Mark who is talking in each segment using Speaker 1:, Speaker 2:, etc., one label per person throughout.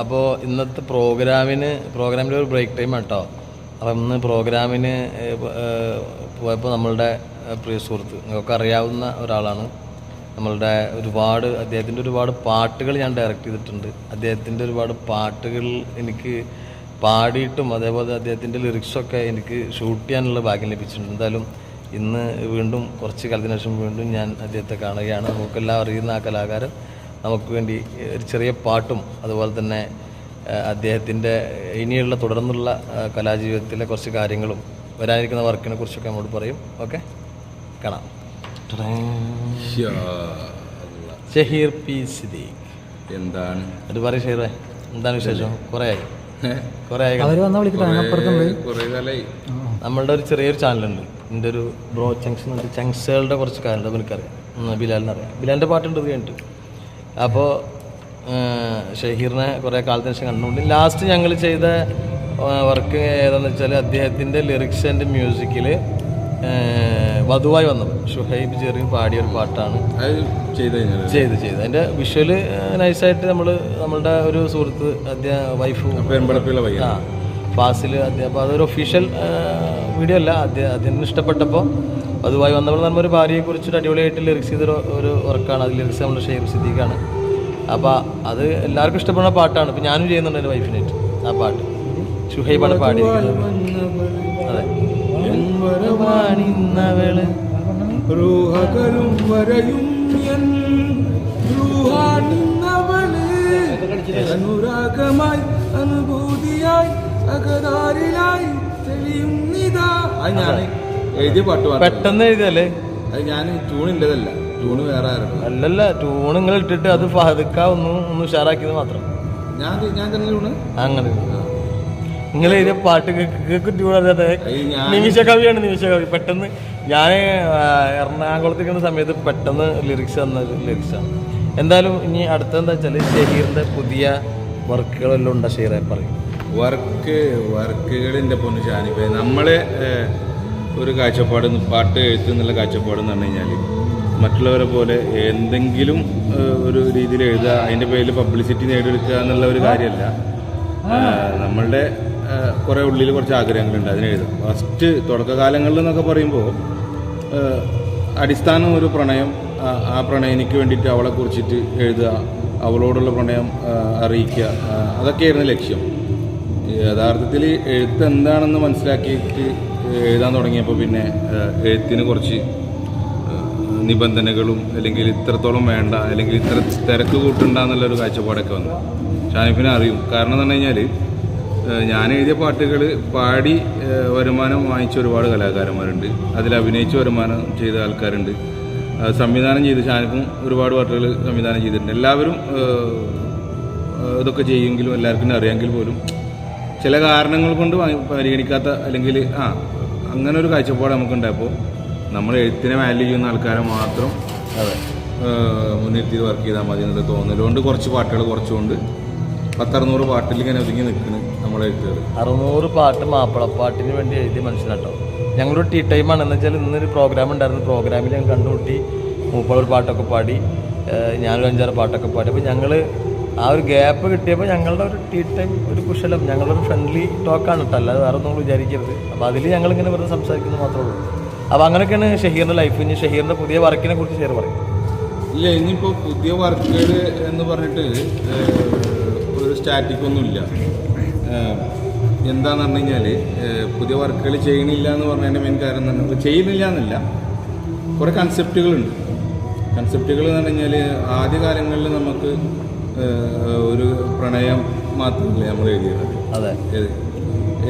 Speaker 1: അപ്പോൾ ഇന്നത്തെ പ്രോഗ്രാമിന് പ്രോഗ്രാമിന്റെ ഒരു ബ്രേക്ക് ടൈം കേട്ടോ അപ്പം ഇന്ന് പ്രോഗ്രാമിന് പോയപ്പോൾ നമ്മളുടെ പ്രിയ സുഹൃത്ത് നിങ്ങൾക്ക് അറിയാവുന്ന ഒരാളാണ്. നമ്മളുടെ ഒരുപാട് അദ്ദേഹത്തിന്റെ ഒരുപാട് പാട്ടുകൾ ഞാൻ ഡയറക്റ്റ് ചെയ്തിട്ടുണ്ട്. അദ്ദേഹത്തിന്റെ ഒരുപാട് പാട്ടുകൾ എനിക്ക് പാടിയിട്ടും അതേപോലെ അദ്ദേഹത്തിന്റെ ലിറിക്സൊക്കെ എനിക്ക് ഷൂട്ട് ചെയ്യാനുള്ള ഭാഗ്യം ലഭിച്ചിട്ടുണ്ട്. എന്തായാലും ഇന്ന് വീണ്ടും കുറച്ച് കാലത്തിന് ശേഷം വീണ്ടും ഞാൻ അദ്ദേഹത്തെ കാണുകയാണ്. നമുക്കെല്ലാം അറിയുന്ന ആ കലാകാരൻ നമുക്ക് വേണ്ടി ഒരു ചെറിയ പാട്ടും അതുപോലെ തന്നെ അദ്ദേഹത്തിന്റെ ഇനിയുള്ള തുടർന്നുള്ള കലാജീവിതത്തിലെ കുറച്ച് കാര്യങ്ങളും വരാനിരിക്കുന്ന വർക്കിനെ കുറിച്ചൊക്കെ നമ്മോട് പറയും. ഓക്കെ? കാണാം. ഷഹീർ പി സിദ്ദീഖ്.
Speaker 2: എന്താണ്?
Speaker 1: അത് പറയും ഷഹീറേ എന്താണ് വിശേഷം? കുറേ ആയി. കുറേ ആയി നമ്മളുടെ ഒരു ചെറിയൊരു ചാനലുണ്ട്. എന്റെ ഒരു ബ്രോ ചങ്സ് ഉണ്ട് ചങ്സുകളുടെ കുറച്ച് കാര്യങ്ങൾ അത് എനിക്കറിയാം. ബിലാലിനറിയാം. ബിലാലിന്റെ പാട്ടുണ്ട് ഇത് കഴിഞ്ഞിട്ട്. അപ്പോൾ ഷഹീറിനെ കുറേ കാലത്തിന് ശേഷം കണ്ടുകൊണ്ട് ലാസ്റ്റ് ഞങ്ങൾ ചെയ്ത വർക്ക് ഏതാണെന്ന് വെച്ചാൽ അദ്ദേഹത്തിന്റെ ലിറിക്സ് ആൻഡ് മ്യൂസിക്കിൽ വധുവായി വന്നത് ഷുഹൈബ് ചെറിയ പാടിയ ഒരു പാട്ടാണ്.
Speaker 2: ചെയ്ത്
Speaker 1: ചെയ്ത് ചെയ്ത്. അതിന്റെ വിഷ്വൽ നൈസായിട്ട് നമ്മൾ നമ്മളുടെ ഒരു സുഹൃത്ത് അദ്ദേഹം വൈഫ് ആ ഫാസിൽ അദ്ദേഹം അപ്പോൾ അതൊരു ഒഫീഷ്യൽ വീഡിയോ അല്ല. അദ്ദേഹം അദ്ദേഹത്തിന് ഇഷ്ടപ്പെട്ടപ്പോൾ അതുമായി വന്നപ്പോൾ നമ്മൾ ഒരു ഭാര്യയെ കുറിച്ചൊരു അടിപൊളിയായിട്ട് ലിറിക്സ് ചെയ്തൊരു ഒരു വർക്കാണ് അത് ലിറിക്സ് നമ്മൾ ഷെയർ സിദ്ദീഖാണ്. അപ്പോൾ അത് എല്ലാവർക്കും ഇഷ്ടപ്പെടുന്ന പാട്ടാണ്. ഇപ്പം ഞാനും ചെയ്യുന്നുണ്ട് എന്റെ വൈഫിനായിട്ട് ആ പാട്ട്. ഷുഹൈബാണ് പാടിയിരിക്കുന്നത്. അതെ.
Speaker 2: റൂഹകരും വരയും അനുരാഗമായി അനുഭൂതിയായി അകതാരിലായി അത് ഞാൻ എഴുതിയ പാട്ട്
Speaker 1: പെട്ടെന്ന് എഴുതിയല്ലേ
Speaker 2: അത് ഞാൻ ട്യൂണിന്റെതല്ല ട്യൂണ് വേറെ ആയിരുന്നു
Speaker 1: അല്ലല്ല ട്യൂൺ നിങ്ങൾ ഇട്ടിട്ട് അത് ഫഹദക്ക ഒന്ന് ഒന്ന് ഉഷാറാക്കിയത് മാത്രം.
Speaker 2: ഞാൻ ഞാൻ തന്നെ ട്യൂണ്
Speaker 1: അങ്ങനെ. നിങ്ങൾ എഴുതിയ പാട്ട് കേക്ക് ട്യൂൺ
Speaker 2: അത്. ഞാൻ
Speaker 1: നിമിഷ കവിയാണ് നിമിഷ കവി പെട്ടെന്ന് ഞാൻ എറണാകുളത്തേക്കുന്ന സമയത്ത് പെട്ടെന്ന് ലിറിക്സ് തന്ന ലിറിക്സാണ് എന്തായാലും ഇനി അടുത്തെന്താ വെച്ചാൽ ഷഹീറിന്റെ പുതിയ വർക്കുകളെല്ലാം ഉണ്ട് ഷഹീറെ പറയും.
Speaker 2: വർക്ക് വർക്കുകളിന്റെ പൊന്നു ഷാനിപ്പേ നമ്മളെ ഒരു കാഴ്ചപ്പാട് പാട്ട് എഴുത്ത് എന്നുള്ള കാഴ്ചപ്പാട് എന്ന് പറഞ്ഞു കഴിഞ്ഞാൽ മറ്റുള്ളവരെ പോലെ എന്തെങ്കിലും ഒരു രീതിയിൽ എഴുതുക അതിന്റെ പേരിൽ പബ്ലിസിറ്റി നേടിയെടുക്കുക എന്നുള്ള ഒരു കാര്യമല്ല. നമ്മളുടെ കുറേ ഉള്ളിൽ കുറച്ച് ആഗ്രഹങ്ങളുണ്ട് അതിനെ എഴുതും ഫസ്റ്റ് തുടക്കകാലങ്ങളിൽ എന്നൊക്കെ പറയുമ്പോൾ അടിസ്ഥാനം ഒരു പ്രണയം ആ- പ്രണയം പ്രണയനിക്ക് വേണ്ടിയിട്ട് അവളെ കുറിച്ചിട്ട് എഴുതുക അവളോടുള്ള പ്രണയം അറിയിക്കുക അതൊക്കെയായിരുന്നു ലക്ഷ്യം. യഥാർത്ഥത്തിൽ എഴുത്ത് എന്താണെന്ന് മനസ്സിലാക്കിയിട്ട് എഴുതാൻ തുടങ്ങിയപ്പോൾ പിന്നെ എഴുത്തിന് കുറച്ച് നിബന്ധനകളും അല്ലെങ്കിൽ ഇത്രത്തോളം വേണ്ട അല്ലെങ്കിൽ ഇത്ര തിരക്ക് കൂട്ടുണ്ടെന്നുള്ളൊരു കാഴ്ചപ്പാടൊക്കെ വന്നു. ഷാനിഫിനെ അറിയും. കാരണം എന്ന് പറഞ്ഞു കഴിഞ്ഞാൽ ഞാൻ എഴുതിയ പാട്ടുകൾ പാടി വരുമാനം വാങ്ങിച്ച ഒരുപാട് കലാകാരന്മാരുണ്ട്. അതിൽ അഭിനയിച്ച് വരുമാനം ചെയ്ത ആൾക്കാരുണ്ട്. സംവിധാനം ചെയ്ത് ഷാനിഫും ഒരുപാട് പാട്ടുകൾ സംവിധാനം ചെയ്തിട്ടുണ്ട്. എല്ലാവരും ഇതൊക്കെ ചെയ്യുമെങ്കിലും എല്ലാവർക്കും അറിയാമെങ്കിൽ പോലും ചില കാരണങ്ങൾ കൊണ്ട് പരിഗണിക്കാത്ത അല്ലെങ്കിൽ ആ അങ്ങനെ ഒരു കാഴ്ചപ്പാട് നമുക്കുണ്ടായപ്പോൾ നമ്മൾ എഴുത്തിനെ വാല്യൂ ചെയ്യുന്ന ആൾക്കാരെ മാത്രം
Speaker 1: അതെ.
Speaker 2: മുൻനിർത്തി വർക്ക് ചെയ്താൽ മതി എന്നുള്ള തോന്നലുകൊണ്ട് കുറച്ച് പാട്ടുകൾ കുറച്ചുകൊണ്ട് പത്തറുന്നൂറ് പാട്ടിൽ ഇങ്ങനെ ഒതുങ്ങി നിൽക്കുന്നു നമ്മളെ എഴുത്തുകൾ
Speaker 1: അറുന്നൂറ് പാട്ട് മാപ്പിളപ്പാട്ടിന് വേണ്ടി എഴുതി മനുഷ്യനാട്ടോ ഞങ്ങളൊരു ടീ ടൈം ആണെന്ന് വെച്ചാൽ ഇന്നൊരു പ്രോഗ്രാം ഉണ്ടായിരുന്നു. പ്രോഗ്രാമിൽ ഞങ്ങൾ കണ്ടുമുട്ടി മൂപ്പളൊരു പാട്ടൊക്കെ പാടി ഞാനൊരു അഞ്ചാറ് പാട്ടൊക്കെ പാടി. അപ്പോൾ ഞങ്ങൾ ആ ഒരു ഗ്യാപ്പ് കിട്ടിയപ്പോൾ ഞങ്ങളുടെ ഒരു ടീ ടൈം ഒരു കുശലം. ഞങ്ങളുടെ ഒരു ഫ്രണ്ട്ലി ടോക്കാണ് കേട്ടോ അല്ലാതെ വേറെ ഒന്നും വിചാരിക്കരുത്. അപ്പോൾ അതിൽ ഞങ്ങളിങ്ങനെ വെറുതെ സംസാരിക്കുന്നത് മാത്രമേ ഉള്ളൂ. അപ്പോൾ അങ്ങനെയൊക്കെയാണ് ഷഹീറിന്റെ ലൈഫ് ഇനി ഷഹീറിന്റെ പുതിയ വർക്കിനെ കുറിച്ച് ഷെയർ പറയും.
Speaker 2: ഇല്ല ഇനിയിപ്പോൾ പുതിയ വർക്കുകൾ എന്ന് പറഞ്ഞിട്ട് ഒരു സ്റ്റാറ്റിക് ഒന്നുമില്ല ഏഹ്, എന്താന്ന് പറഞ്ഞു കഴിഞ്ഞാൽ പുതിയ വർക്കുകൾ ചെയ്യണില്ല എന്ന് പറഞ്ഞതിന്റെ മെയിൻ കാരണം എന്ന് പറഞ്ഞാൽ ചെയ്യുന്നില്ല എന്നല്ല. കുറേ കൺസെപ്റ്റുകളുണ്ട് കൺസെപ്റ്റുകൾ എന്ന് പറഞ്ഞു കഴിഞ്ഞാൽ ആദ്യകാലങ്ങളിൽ നമുക്ക് ഏഹ്, ഒരു പ്രണയം മാത്രമല്ലേ നമ്മൾ എഴുതിയത്?
Speaker 1: അതെ?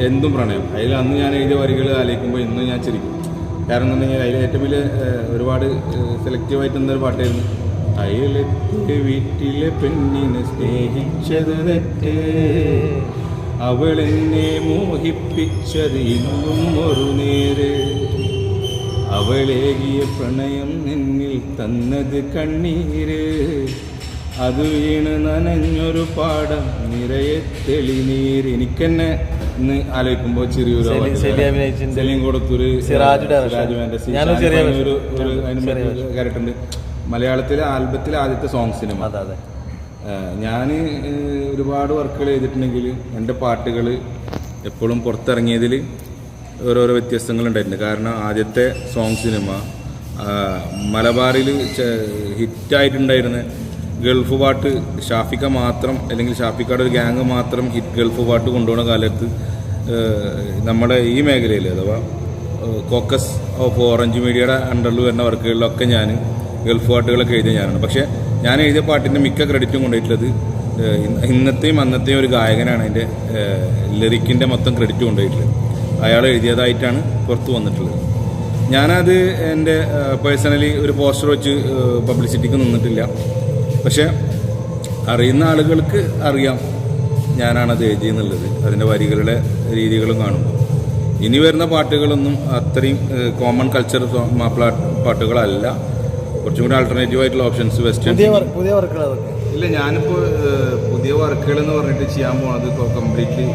Speaker 2: എന്തും പ്രണയം. അതിൽ അന്ന് ഞാൻ എഴുതിയ വരികൾ ആലോചിക്കുമ്പോൾ ഇന്ന് ഞാൻ ചിരിക്കും. കാരണം എന്ന് പറഞ്ഞാൽ അതിൽ ഏറ്റവും വലിയ ഒരുപാട് സെലക്റ്റീവായിട്ട് എന്തൊരു പാട്ടായിരുന്നു. അയലത്തെ വീട്ടിലെ പെണ്ണിനെ സ്നേഹിച്ചത് തെറ്റ്. അവൾ എന്നെ മോഹിപ്പിച്ചത് ഇന്നും ഒരു നേര്. അവളേകിയ പ്രണയം നിന്നിൽ തന്നത് കണ്ണീര്. അത് വീണ് നനഞ്ഞൊരു പാടം നിറയെ തെളിനീർ. എനിക്കെന്നെ ഇന്ന് ആലോചിക്കുമ്പോൾ ചെറിയൊരു
Speaker 1: സെലി-
Speaker 2: പാട്ട്
Speaker 1: സെലി അഭിനയിച്ചിട്ടുണ്ട്.
Speaker 2: സെലിം കൊടുത്തൊരു ഒരു മലയാളത്തിലെ ആൽബത്തിലെ ആദ്യത്തെ സോങ് സിനിമ. ഞാൻ ഒരുപാട് വർക്കുകൾ ചെയ്തിട്ടുണ്ടെങ്കിൽ എന്റെ പാട്ടുകൾ എപ്പോഴും പുറത്തിറങ്ങിയതിൽ ഓരോരോ വ്യത്യസ്തങ്ങളുണ്ടായിട്ടുണ്ട്. കാരണം ആദ്യത്തെ സോങ് സിനിമ മലബാറിൽ ഹിറ്റായിട്ടുണ്ടായിരുന്ന ഗൾഫ് പാട്ട് ഷാഫിക്ക മാത്രം അല്ലെങ്കിൽ ഷാഫിക്കയുടെ ഒരു ഗ്യാങ് മാത്രം ഹിറ്റ് ഗൾഫ് പാട്ട് കൊണ്ടുപോകുന്ന കാലത്ത് നമ്മുടെ ഈ മേഖലയിൽ അഥവാ കോക്കസ് ഓഫ് ഓറഞ്ച് മീഡിയയുടെ അണ്ടറിൽ വരുന്ന വർക്കുകളിലൊക്കെ ഞാൻ ഗൾഫ് പാട്ടുകളൊക്കെ എഴുതിയ ഞാനാണ്. പക്ഷേ ഞാൻ എഴുതിയ പാട്ടിന്റെ മിക്ക ക്രെഡിറ്റും കൊണ്ടുപോയിട്ടുള്ളത് ഇന്നത്തെയും അന്നത്തെയും ഒരു ഗായകനാണ് അതിന്റെ ലിറിക്കിന്റെ മൊത്തം ക്രെഡിറ്റ് കൊണ്ടുപോയിട്ടുള്ളത്. അയാൾ എഴുതിയതായിട്ടാണ് പുറത്ത് വന്നിട്ടുള്ളത്. ഞാനത് എന്റെ പേഴ്സണലി ഒരു പോസ്റ്റർ വെച്ച് പബ്ലിസിറ്റിക്ക് നിന്നിട്ടില്ല. പക്ഷേ അറിയുന്ന ആളുകൾക്ക് അറിയാം ഞാനാണ് ഞാനാണത് എഴുതിയെന്നുള്ളത് അതിന്റെ വരികളുടെ രീതികളും കാണുമ്പോൾ ഇനി വരുന്ന പാട്ടുകളൊന്നും അത്രയും കോമൺ കൾച്ചർ മാപ്പിള പാട്ടുകളല്ല. കുറച്ചും കൂടി ആൾട്ടർനേറ്റീവ് ആയിട്ടുള്ള ഓപ്ഷൻസ് വെസ്റ്റേൺ
Speaker 1: പുതിയ വർക്കുകൾ
Speaker 2: ഇല്ല ഞാനിപ്പോൾ പുതിയ വർക്കുകൾ എന്ന് പറഞ്ഞിട്ട് ചെയ്യാൻ പോണത് കംപ്ലീറ്റ്ലി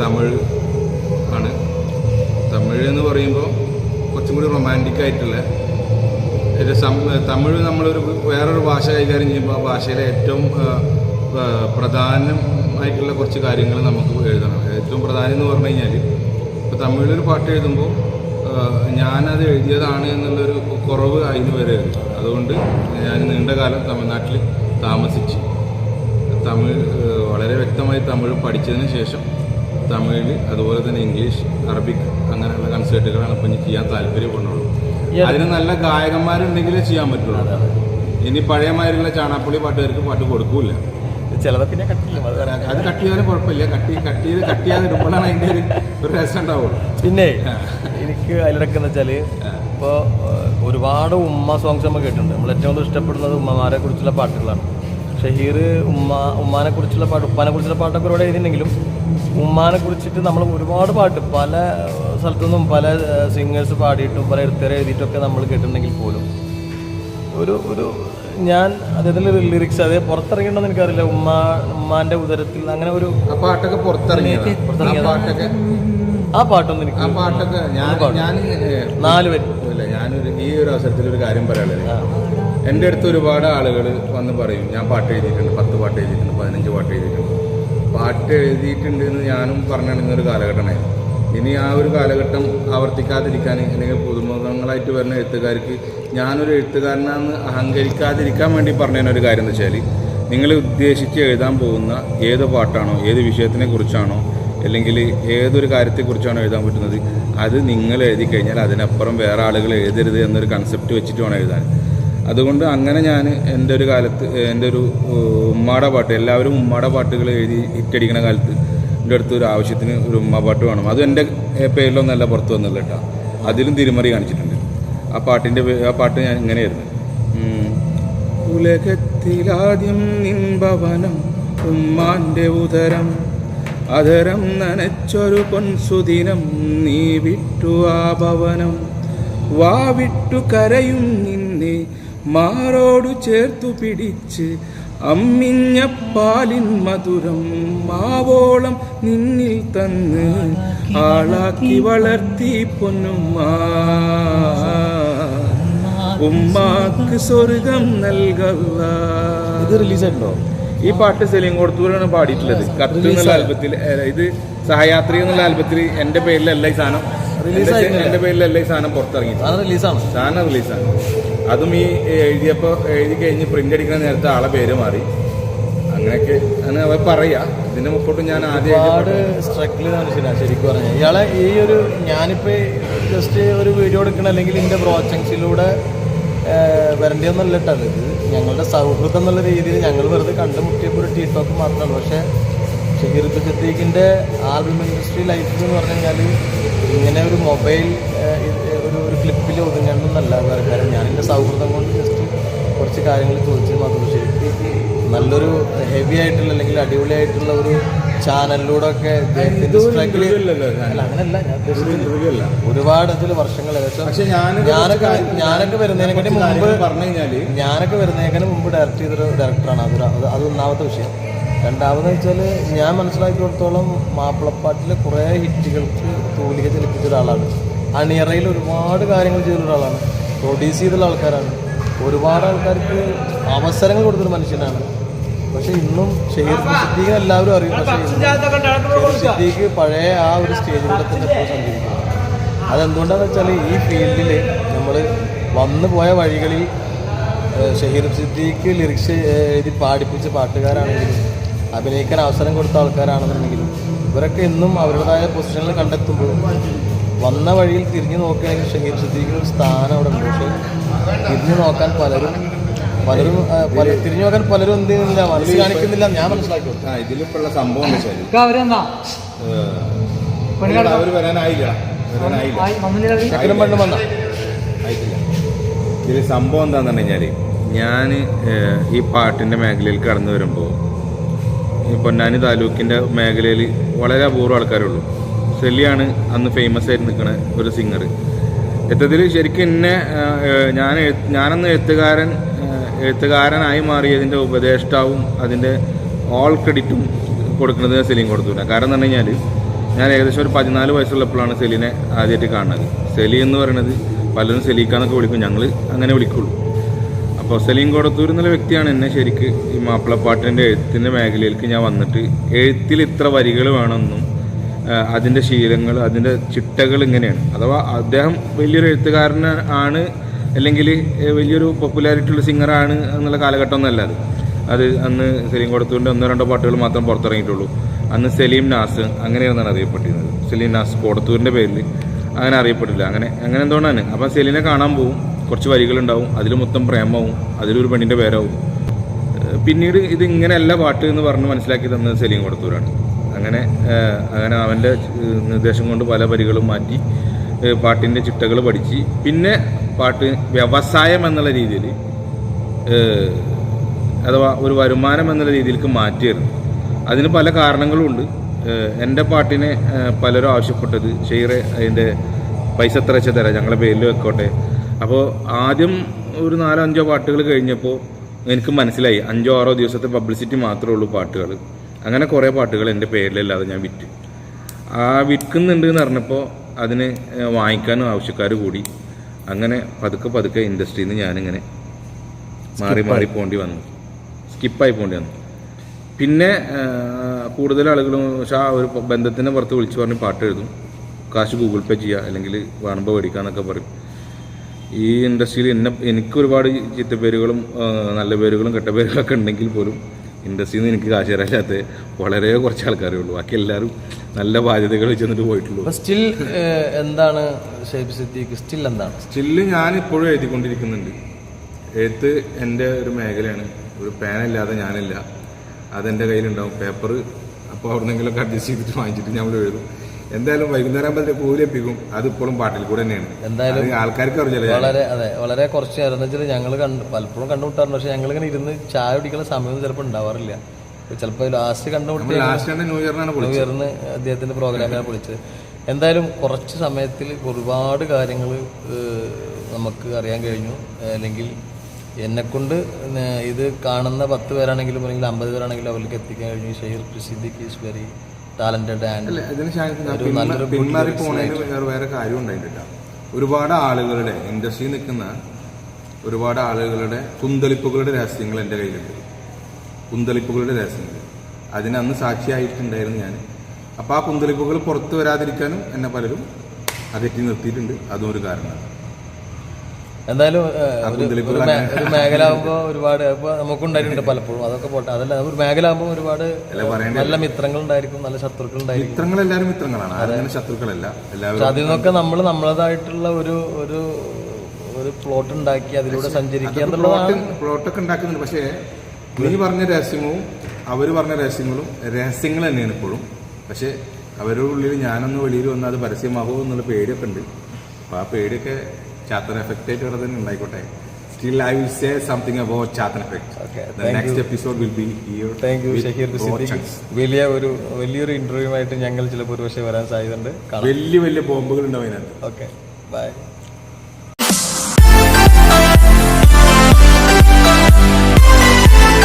Speaker 2: തമിഴ് ആണ്. തമിഴ് എന്ന് പറയുമ്പോൾ കുറച്ചും കൂടി റൊമാന്റിക് ആയിട്ടുള്ള തമിഴ് നമ്മളൊരു വേറൊരു ഭാഷ കൈകാര്യം ചെയ്യുമ്പോൾ ആ ഭാഷയിലെ ഏറ്റവും പ്രധാനമായിട്ടുള്ള കുറച്ച് കാര്യങ്ങൾ നമുക്ക് എഴുതണം. ഏറ്റവും പ്രധാനം എന്ന് പറഞ്ഞു കഴിഞ്ഞാൽ ഇപ്പോൾ തമിഴിലൊരു പാട്ട് എഴുതുമ്പോൾ ഞാനത് എഴുതിയതാണ് എന്നുള്ളൊരു കുറവ് അതിന് വരരുത് അതുകൊണ്ട് ഞാൻ നീണ്ട കാലം തമിഴ്നാട്ടിൽ താമസിച്ച് തമിഴ് വളരെ വ്യക്തമായി തമിഴ് പഠിച്ചതിന് ശേഷം തമിഴിൽ അതുപോലെ തന്നെ ഇംഗ്ലീഷ് അറബിക് അങ്ങനെയുള്ള കൺസേർട്ടുകളാണ് ഇപ്പം ചെയ്യാൻ താല്പര്യപ്പെടുന്നുള്ളൂ അതിന് നല്ല ഗായകന്മാരുണ്ടെങ്കിലേ ചെയ്യാൻ പറ്റുള്ളൂ. ഇനി പഴയമാരുള്ള ചാണാപ്പള്ളി പാട്ടുകാർക്ക് പാട്ട് കൊടുക്കൂല.
Speaker 1: ചിലതൊക്കെ ഞാൻ അത്
Speaker 2: കട്ട് ചെയ്താലും കുഴപ്പമില്ല. കട്ട് കട്ട് ചെയ്ത് കട്ട് ചെയ്യാതെ ഇടുമ്പോഴാണ് അതിന്റെ ഒരു രസം ഉണ്ടാവുള്ളൂ.
Speaker 1: പിന്നെ എനിക്ക് അതിലിടക്കെന്ന് വെച്ചാൽ ഇപ്പോൾ ഒരുപാട് ഉമ്മ സോങ്സ് നമ്മൾ കേട്ടിട്ടുണ്ട്. നമ്മൾ ഏറ്റവും കൂടുതൽ ഇഷ്ടപ്പെടുന്നത് ഉമ്മമാരെ കുറിച്ചുള്ള പാട്ടുകളാണ്. ഷഹീർ ഉമ്മ ഉമ്മാനെ കുറിച്ചുള്ള പാട്ട് ഉപ്പാനെ കുറിച്ചുള്ള പാട്ടൊക്കെ ഒരുപാട് എഴുതിയിട്ടുണ്ടെങ്കിലും ഉമ്മാനെ കുറിച്ചിട്ട് നമ്മൾ ഒരുപാട് പാട്ട് പല സ്ഥലത്തുനിന്നും പല സിംഗേഴ്സ് പാടിയിട്ടും പല എഴുത്തുകാരെ എഴുതിയിട്ടൊക്കെ നമ്മൾ കേട്ടിട്ടുണ്ടെങ്കിൽ പോലും. ഒരു ഒരു ഞാൻ അദ്ദേഹത്തിന്റെ ലിറിക്സ് അതേ പുറത്തിറങ്ങിയിട്ടുണ്ടെന്ന് എനിക്കറിയില്ല. ഉമ്മ ഉമ്മാന്റെ ഉദരത്തിൽ അങ്ങനെ ഒരു
Speaker 2: പാട്ടൊക്കെ പുറത്തിറങ്ങിയതാണ് ആ പാട്ടൊക്കെ.
Speaker 1: ആ പാട്ടൊന്നും എനിക്ക്
Speaker 2: ആ പാട്ടൊക്കെ ഞാൻ ഞാൻ
Speaker 1: നാല്
Speaker 2: ഇല്ല ഞാനൊരു ഈ ഒരു അവസരത്തിൽ ഒരു കാര്യം പറയാനുള്ളത് എന്റെ അടുത്ത് ഒരുപാട് ആളുകൾ വന്ന് പറയും ഞാൻ പാട്ട് എഴുതിയിട്ടുണ്ട് പത്ത് പാട്ട് എഴുതിയിട്ടുണ്ട് പതിനഞ്ച് പാട്ട് എഴുതിയിട്ടുണ്ട്. പാട്ട് എഴുതിയിട്ടുണ്ട് എന്ന് ഞാനും പറഞ്ഞിരുന്ന ഒരു കാലഘട്ടമായിരുന്നു ഇനി ആ ഒരു കാലഘട്ടം ആവർത്തിക്കാതിരിക്കാൻ അല്ലെങ്കിൽ പുതുമുഖങ്ങളായിട്ട് വരുന്ന എഴുത്തുകാർക്ക് ഞാനൊരു എഴുത്തുകാരനാണെന്ന് അഹങ്കരിക്കാതിരിക്കാൻ വേണ്ടി പറഞ്ഞ ഒരു കാര്യം എന്ന് വെച്ചാൽ നിങ്ങൾ ഉദ്ദേശിച്ച് എഴുതാൻ പോകുന്ന ഏത് പാട്ടാണോ ഏത് വിഷയത്തിനെ കുറിച്ചാണോ അല്ലെങ്കിൽ ഏതൊരു കാര്യത്തെക്കുറിച്ചാണോ എഴുതാൻ പറ്റുന്നത് അത് നിങ്ങൾ എഴുതി കഴിഞ്ഞാൽ അതിനപ്പുറം വേറെ ആളുകൾ എഴുതരുത് എന്നൊരു കൺസെപ്റ്റ് വെച്ചിട്ട് വേണം എഴുതാൻ. അതുകൊണ്ട് അങ്ങനെ ഞാൻ എന്റെ ഒരു കാലത്ത് എന്റെ ഒരു ഉമ്മാടെ പാട്ട് എല്ലാവരും ഉമ്മാടെ പാട്ടുകൾ എഴുതി ഹിറ്റടിക്കുന്ന കാലത്ത് എന്റെ അടുത്ത് ഒരു ആവശ്യത്തിന് ഒരു ഉമ്മ പാട്ട് വേണം. അത് എന്റെ പേരിലൊന്നല്ല പുറത്ത് വന്നില്ല കേട്ടോ. അതിലും തിരിമറി കാണിച്ചിട്ടുണ്ട്. ആ പാട്ടിന്റെ ആ പാട്ട് ഞാൻ ഇങ്ങനെയായിരുന്നു. ഉലകത്തിലാദ്യം നിൻഭവനം ഉമ്മാന്റെ ഉദരം അതരം നനച്ചൊരു പൊൻസുദിനം നീ വിട്ടു ആ ഭവനം വാവിട്ടു കരയും നിന്നെ മാറോടു ചേർത്തു പിടിച്ച് അമ്മിഞ്ഞ പാലിൻ മധുരം മാവോളം നിന്നിൽ തന്ന് ആളാക്കി വളർത്തി പൊന്നുമ്മ. ഉമ്മാക്ക് സ്വർഗം നൽകല്ല
Speaker 1: ഇത് റിലീസായിട്ടുണ്ടോ?
Speaker 2: ഈ പാട്ട് സെലിം കൊടുത്തൂരാണ് പാടിയിട്ടുള്ളത്. കത്ത് എന്നുള്ള ആൽബത്തിൽ ഇത് സഹയാത്രി എന്നുള്ള ആൽബത്തിൽ എന്റെ പേരിലല്ല ഈ സാധനം. എന്റെ- പേരിലല്ല ഈ സാധനം പുറത്തിറങ്ങി സാധനം റിലീസാണ്. അതും ഈ എഴുതിയപ്പോൾ എഴുതി കഴിഞ്ഞ് പ്രിന്റ് അടിക്കുന്ന നേരത്തെ ആളെ പേര് മാറി. അങ്ങനെയൊക്കെ അങ്ങനെ അവർ പറയാ. ഇതിന് മുമ്പോട്ട് ഞാൻ ആദ്യം
Speaker 1: ഒരുപാട് സ്ട്രഗിൾ മനസ്സിലാണ് ശരിക്കും പറഞ്ഞാൽ ഇയാളെ ഈ ഒരു ഞാനിപ്പോൾ ജസ്റ്റ് ഒരു വീഡിയോ എടുക്കണം അല്ലെങ്കിൽ എന്റെ ബ്രോച്ചങ്സിലൂടെ വരണ്ടി കേട്ടോ ഇത് ഞങ്ങളുടെ സൗഹൃദം എന്നുള്ള രീതിയിൽ ഞങ്ങൾ വെറുതെ കണ്ടുമുട്ടിയപ്പോൾ ഒരു ടീ ടോക്ക് മാത്രമാണ് പക്ഷേ ഷഹീർ സിദ്ദീഖിന്റെ ആൽബം ഇൻഡസ്ട്രി ലൈഫ് എന്ന് പറഞ്ഞു കഴിഞ്ഞാൽ ഇങ്ങനെ ഒരു മൊബൈൽ ഒരു ഒരു ക്ലിപ്പിൽ ഒതുങ്ങണമെന്നല്ല വേറെ കാര്യം ഞാൻ എന്റെ സൗഹൃദം കൊണ്ട് ജസ്റ്റ് കുറച്ച് കാര്യങ്ങൾ ചോദിച്ചത് മാത്രം ശരിക്കും നല്ലൊരു ഹെവി ആയിട്ടുള്ള അല്ലെങ്കിൽ അടിപൊളിയായിട്ടുള്ള ഒരു ചാനലിലൂടെ ഒക്കെ സ്ട്രഗിൾ അല്ല അങ്ങനല്ല. ഞാൻ ഒരുപാട് അതിൽ വർഷങ്ങൾ ഞാനൊക്കെ ഞാനൊക്കെ വരുന്നതിനെക്കാട്ടി മുമ്പ്
Speaker 2: പറഞ്ഞു കഴിഞ്ഞാൽ
Speaker 1: ഞാനൊക്കെ വരുന്നതിനേക്കാളും മുമ്പ് ഡയറക്റ്റ് ചെയ്തൊരു ഡയറക്ടറാണ് അതൊരു അത് അത് ഒന്നാമത്തെ വിഷയം. രണ്ടാമതെന്ന് വെച്ചാൽ ഞാൻ മനസ്സിലാക്കിയിടത്തോളം മാപ്പിളപ്പാട്ടിലെ കുറേ ഹിറ്റുകൾക്ക് തൂലിക ചലിപ്പിച്ച ഒരാളാണ്. അണിയറയിൽ ഒരുപാട് കാര്യങ്ങൾ ചെയ്ത ഒരാളാണ്. പ്രൊഡ്യൂസ് ചെയ്തുള്ള ആൾക്കാരാണ്. ഒരുപാട് ആൾക്കാർക്ക് അവസരങ്ങൾ കൊടുത്തൊരു മനുഷ്യനാണ്. പക്ഷെ ഇന്നും ഷെയർ സിദ്ദീഖിനെ എല്ലാവരും അറിയും. പക്ഷേ സിദ്ദീഖ് പഴയ ആ ഒരു സ്റ്റേജിലൂടെ തന്നെ ഇപ്പോൾ സഞ്ചരിക്കുന്നു. അതെന്തുകൊണ്ടാന്ന് വെച്ചാൽ ഈ ഫീൽഡിൽ നമ്മൾ വന്നു പോയ വഴികളിൽ ഷഹീർ സിദ്ദീഖ് ലിറിക്സ് എഴുതി പാടിപ്പിച്ച പാട്ടുകാരാണെങ്കിലും അഭിനയിക്കാൻ അവസരം കൊടുത്ത ആൾക്കാരാണെന്നുണ്ടെങ്കിലും ഇവരൊക്കെ എന്നും അവരുടേതായ പൊസിഷനിൽ കണ്ടെത്തുമ്പോൾ വന്ന വഴിയിൽ തിരിഞ്ഞു നോക്കുകയാണെങ്കിൽ ഷഹീർ സിദ്ദീഖിന് ഒരു സ്ഥാനം അവിടെ ഉണ്ട്. പക്ഷേ തിരിഞ്ഞു നോക്കാൻ പലരും പലരും തിരിഞ്ഞു നോക്കാൻ പലരും എന്ത് ചെയ്യുന്നില്ല മനസ്സ് കാണിക്കുന്നില്ല. ഞാൻ മനസ്സിലാക്കി
Speaker 2: ഇതിലിപ്പോൾ സംഭവം എന്താ വെച്ചാൽ
Speaker 3: അവരെന്നാ
Speaker 2: അവർ വരാനായില്ല. വരാനായില്ല.
Speaker 1: വന്ന?
Speaker 2: ഇതിൽ സംഭവം എന്താണെന്ന് പറഞ്ഞു കഴിഞ്ഞാൽ ഞാൻ ഈ പാട്ടിന്റെ മേഖലയിൽ കടന്നു വരുമ്പോൾ പൊന്നാനി താലൂക്കിന്റെ മേഖലയിൽ വളരെ അപൂർവം ആൾക്കാരുള്ളൂ. സെല്ലിയാണ് അന്ന് ഫേമസ് ആയിട്ട് നിൽക്കുന്ന ഒരു സിംഗർ എത്തത്തിൽ ശരിക്കും എന്നെ ഞാൻ ഞാനന്ന് എഴുത്തുകാരൻ എഴുത്തുകാരനായി മാറിയതിന്റെ ഉപദേഷ്ടാവും അതിന്റെ ഓൾ ക്രെഡിറ്റും കൊടുക്കുന്നത് സെലീം കൊടുത്തില്ല കാരണം എന്ന് പറഞ്ഞു കഴിഞ്ഞാൽ ഞാൻ ഏകദേശം ഒരു പതിനാല് വയസ്സുള്ളപ്പോഴാണ് സെലിനെ ആദ്യമായിട്ട് കാണുന്നത്. സെലി എന്ന് പറയുന്നത് പലരും സെലിക്കാന്നൊക്കെ വിളിക്കും. ഞങ്ങൾ അങ്ങനെ വിളിക്കുള്ളൂ. സലീം കൊടത്തൂർ എന്നുള്ള വ്യക്തിയാണ് എന്നെ ശരിക്ക് ഈ മാപ്പിളപ്പാട്ടിന്റെ എഴുത്തിന്റെ മേഖലയിലേക്ക് ഞാൻ വന്നിട്ട് എഴുത്തിൽ ഇത്ര വരികൾ വേണമെന്നും അതിന്റെ ശീലങ്ങൾ അതിന്റെ ചിട്ടകൾ ഇങ്ങനെയാണ്. അഥവാ അദ്ദേഹം വലിയൊരു എഴുത്തുകാരൻ ആണ് അല്ലെങ്കിൽ വലിയൊരു പോപ്പുലാരിറ്റി ഉള്ള സിംഗറാണ് എന്നുള്ള കാലഘട്ടമൊന്നുമല്ല അത്. അത് അന്ന് സലീം കൊടത്തൂരിന്റെ ഒന്നോ രണ്ടോ പാട്ടുകൾ മാത്രം പുറത്തിറങ്ങിയിട്ടുള്ളൂ. അന്ന് സലീം നാസ് അങ്ങനെയാണെന്നാണ് അറിയപ്പെട്ടിരുന്നത്. സലീം നാസ് കൊടത്തൂരിന്റെ പേരിൽ അങ്ങനെ അറിയപ്പെട്ടില്ല. അങ്ങനെ അങ്ങനെ എന്തുകൊണ്ടാണ്? അപ്പം സെലീനെ കാണാൻ പോവും. കുറച്ച് വരികളുണ്ടാവും അതിൽ മൊത്തം പ്രേമവും അതിലൊരു പെണ്ണിന്റെ പേരാവും. പിന്നീട് ഇത് ഇങ്ങനെയല്ല പാട്ട് എന്ന് പറഞ്ഞ് മനസ്സിലാക്കി തന്നത് സെലീം കൊടുത്തൂരാണ്. അങ്ങനെ അങ്ങനെ അവന്റെ നിർദ്ദേശം കൊണ്ട് പല വരികളും മാറ്റി പാട്ടിന്റെ ചിട്ടകൾ പഠിച്ച് പിന്നെ പാട്ട് വ്യവസായം എന്നുള്ള രീതിയിൽ അഥവാ ഒരു വരുമാനം എന്നുള്ള രീതിയിലേക്ക് മാറ്റിയിരുന്നു. അതിന് പല കാരണങ്ങളുമുണ്ട് എന്റെ പാട്ടിനെ പലരും ആവശ്യപ്പെട്ടത് ഷെയ്റെ അതിന്റെ പൈസ എത്ര വെച്ചാൽ തരാം ഞങ്ങളുടെ പേരിൽ വെക്കോട്ടെ അപ്പോൾ ആദ്യം ഒരു നാലോ അഞ്ചോ പാട്ടുകൾ കഴിഞ്ഞപ്പോൾ എനിക്ക് മനസ്സിലായി. അഞ്ചോ ആറോ ദിവസത്തെ പബ്ലിസിറ്റി മാത്രമേ ഉള്ളൂ പാട്ടുകൾ അങ്ങനെ കുറേ പാട്ടുകൾ എന്റെ പേരിലല്ലാതെ ഞാൻ വിറ്റ്. ആ വിൽക്കുന്നുണ്ട് എന്ന് പറഞ്ഞപ്പോൾ അതിന് വാങ്ങിക്കാനും ആവശ്യക്കാർ കൂടി. അങ്ങനെ പതുക്കെ പതുക്കെ ഇൻഡസ്ട്രിയിൽ നിന്ന് ഞാനിങ്ങനെ മാറി മാറി പോണ്ടി വന്നു. സ്കിപ്പായി പോണ്ടി വന്നു. പിന്നെ കൂടുതൽ ആളുകളും പക്ഷേ ആ ഒരു ബന്ധത്തിനെ പുറത്ത് വിളിച്ചു പറഞ്ഞ് പാട്ട് എഴുതും കാശ് ഗൂഗിൾ പേ ചെയ്യുക അല്ലെങ്കിൽ വേണമ്പോൾ മേടിക്കാന്നൊക്കെ പറയും. ഈ ഇൻഡസ്ട്രിയിൽ എന്നെ എനിക്ക് ഒരുപാട് ചീത്തപ്പേരുകളും പേരുകളും നല്ല പേരുകളും കെട്ട പേരുകളൊക്കെ ഉണ്ടെങ്കിൽ പോലും ഇൻഡസ്ട്രിയിൽ നിന്ന് എനിക്ക് കാശ് തരാല്ലാത്ത വളരെ കുറച്ച് ആൾക്കാരേ ഉള്ളൂ. ബാക്കി എല്ലാവരും നല്ല ബാധ്യതകൾ ചെന്നിട്ട് പോയിട്ടുള്ളൂ.
Speaker 1: സ്റ്റിൽ എന്താണ് സിദ്ദീഖ്? സ്റ്റിൽ എന്താണ്?
Speaker 2: സ്റ്റില്ല് ഞാൻ ഇപ്പോഴും എഴുതിക്കൊണ്ടിരിക്കുന്നുണ്ട്. എഴുത്ത് എന്റെ ഒരു മേഖലയാണ്. ഒരു പേനല്ലാതെ ഞാനില്ല. അതെന്റെ കയ്യിലുണ്ടാവും. പേപ്പർ അപ്പോൾ അവിടെ നിന്നെങ്കിലൊക്കെ അഡ്ജസ്റ്റ് ചെയ്തിട്ട് വാങ്ങിച്ചിട്ട് നമ്മൾ എഴുതും. എന്തായാലും വൈകുന്നേരം ആകുമ്പോൾ പൂരിപ്പിക്കും അത് ഇപ്പോഴും പാട്ടിൽ കൂടെ തന്നെയാണ്.
Speaker 1: എന്തായാലും
Speaker 2: ആൾക്കാർക്ക് അറിയില്ല
Speaker 1: വളരെ അതെ വളരെ കുറച്ച് നേരം എന്ന് വെച്ചാൽ ഞങ്ങൾ കണ്ട് പലപ്പോഴും കണ്ടുമുട്ടാറുണ്ട് പക്ഷെ ഞങ്ങൾ ഇങ്ങനെ ഇരുന്ന് ചായ കുടിക്കുന്ന സമയം ചിലപ്പോൾ ഉണ്ടാവാറില്ല. ചിലപ്പോൾ ലാസ്റ്റ് കണ്ടുമുട്ടി
Speaker 2: ന്യൂ
Speaker 1: ഇയറിന് അദ്ദേഹത്തിന്റെ പ്രോഗ്രാമിനാണ് വിളിച്ചത്. എന്തായാലും കുറച്ച് സമയത്തിൽ ഒരുപാട് കാര്യങ്ങൾ നമുക്ക് അറിയാൻ കഴിഞ്ഞു. അല്ലെങ്കിൽ എന്നെക്കൊണ്ട് ഇത് കാണുന്ന പത്ത് പേരാണെങ്കിലും അല്ലെങ്കിൽ അമ്പത് പേരാണെങ്കിലും അവർക്ക് എത്തിക്കാൻ കഴിഞ്ഞു. Shaheer Siddique is very talented and
Speaker 2: പിന്മാറി പോണതിന് വേറെ വേറെ കാര്യം ഉണ്ടായിട്ടില്ല. ഒരുപാട് ആളുകളുടെ ഇൻഡസ്ട്രി നിൽക്കുന്ന ഒരുപാട് ആളുകളുടെ കുന്തളിപ്പുകളുടെ രഹസ്യങ്ങൾ എന്റെ കയ്യിലുണ്ട്. കുന്തളിപ്പുകളുടെ രഹസ്യങ്ങൾ. അതിനന്ന് സാക്ഷിയായിട്ടുണ്ടായിരുന്നു ഞാൻ. അപ്പോൾ ആ കുന്തളിപ്പുകൾ പുറത്തു വരാതിരിക്കാനും എന്നെ പലരും അകറ്റി നിർത്തിയിട്ടുണ്ട്. അതും ഒരു കാരണമാണ്.
Speaker 1: എന്തായാലും ഒരു- മേഖല ആകുമ്പോൾ ഒരുപാട് നമുക്കുണ്ടായിട്ടുണ്ട് പലപ്പോഴും. അതൊക്കെ പോട്ടെ. അതല്ല ഒരു മേഖല ആകുമ്പോൾ ഒരുപാട് നല്ല മിത്രങ്ങൾ ഉണ്ടായിരിക്കും നല്ല ശത്രുക്കൾ ഉണ്ടായിരിക്കും
Speaker 2: മിത്രങ്ങളെല്ലാവരും മിത്രങ്ങളാണ്. ആരും ശത്രുക്കളല്ല. എല്ലാവരും
Speaker 1: അതിൽ നിന്നൊക്കെ നമ്മൾ നമ്മളതായിട്ടുള്ള ഒരു ഒരു ഒരു പ്ലോട്ട് ഉണ്ടാക്കി അതിലൂടെ സഞ്ചരിക്കുക എന്നുള്ളതാണ്
Speaker 2: പ്ലോട്ടൊക്കെ ഉണ്ടാക്കുന്നുണ്ട്. പക്ഷേ നീ പറഞ്ഞ രഹസ്യങ്ങളും അവർ പറഞ്ഞ രഹസ്യങ്ങളും രഹസ്യങ്ങൾ തന്നെയാണ് ഇപ്പോഴും. പക്ഷേ അവരുടെ ഉള്ളിൽ ഞാനൊന്ന് വെളിയിൽ വന്നാൽ അത് പരസ്യമാകുമോ എന്നുള്ള പേടിയൊക്കെ ഉണ്ട്. അപ്പോൾ ആ പേടിയൊക്കെ ചാത്തൻ എഫക്റ്റ് ആയിട്ട് ഇവിടെ തന്നെ ഉണ്ടായിക്കോട്ടെ. Still I will say something about effect.
Speaker 1: Okay,
Speaker 2: effect next episode will be here
Speaker 1: thank you Shaheer Siddique വലിയ ഒരു വലിയൊരു ഇന്റർവ്യൂ ആയിട്ട് ഞങ്ങൾ ചിലപ്പോൾ ഒരു പക്ഷേ വരാൻ സാധ്യതയുണ്ട്. കാണാം.
Speaker 2: വലിയ വലിയ ബോംബുകൾ ഉണ്ടാവും അതിനകത്ത്
Speaker 1: ഓക്കെ ബൈ